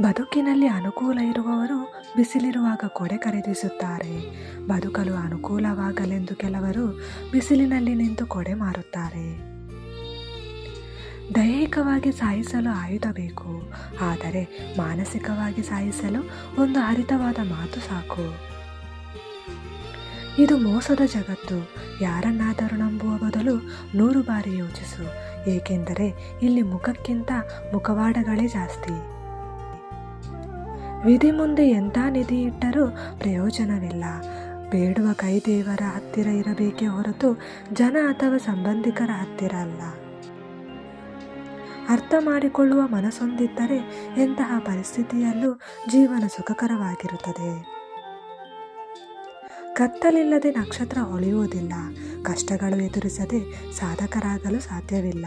ಬದುಕಿನಲ್ಲಿ ಅನುಕೂಲ ಇರುವವರು ಬಿಸಿಲಿರುವಾಗ ಕೊಡೆ ಖರೀದಿಸುತ್ತಾರೆ. ಬದುಕಲು ಅನುಕೂಲವಾಗಲೆಂದು ಕೆಲವರು ಬಿಸಿಲಿನಲ್ಲಿ ನಿಂತು ಕೊಡೆ ಮಾರುತ್ತಾರೆ. ದೈಹಿಕವಾಗಿ ಸಾಯಿಸಲು ಆಯುಧ ಬೇಕು, ಆದರೆ ಮಾನಸಿಕವಾಗಿ ಸಾಯಿಸಲು ಒಂದು ಹರಿತವಾದ ಮಾತು ಸಾಕು. ಇದು ಮೋಸದ ಜಗತ್ತು, ಯಾರನ್ನಾದರೂ ನಂಬುವ ಬದಲು ನೂರು ಬಾರಿ ಯೋಚಿಸು, ಏಕೆಂದರೆ ಇಲ್ಲಿ ಮುಖಕ್ಕಿಂತ ಮುಖವಾಡಗಳೇ ಜಾಸ್ತಿ. ವಿಧಿ ಮುಂದೆ ಎಂಥ ನಿಧಿ ಇಟ್ಟರೂ ಪ್ರಯೋಜನವಿಲ್ಲ. ಬೇಡುವ ಕೈ ದೇವರ ಹತ್ತಿರ ಇರಬೇಕೇ ಹೊರತು ಜನ ಅಥವಾ ಸಂಬಂಧಿಕರ ಹತ್ತಿರ ಅಲ್ಲ. ಅರ್ಥ ಮಾಡಿಕೊಳ್ಳುವ ಮನಸ್ಸೊಂದಿದ್ದರೆ ಎಂತಹ ಪರಿಸ್ಥಿತಿಯಲ್ಲೂ ಜೀವನ ಸುಖಕರವಾಗಿರುತ್ತದೆ. ಕತ್ತಲಿಲ್ಲದೆ ನಕ್ಷತ್ರ ಹೊಳೆಯುವುದಿಲ್ಲ. ಕಷ್ಟಗಳು ಎದುರಿಸದೆ ಸಾಧಕರಾಗಲು ಸಾಧ್ಯವಿಲ್ಲ.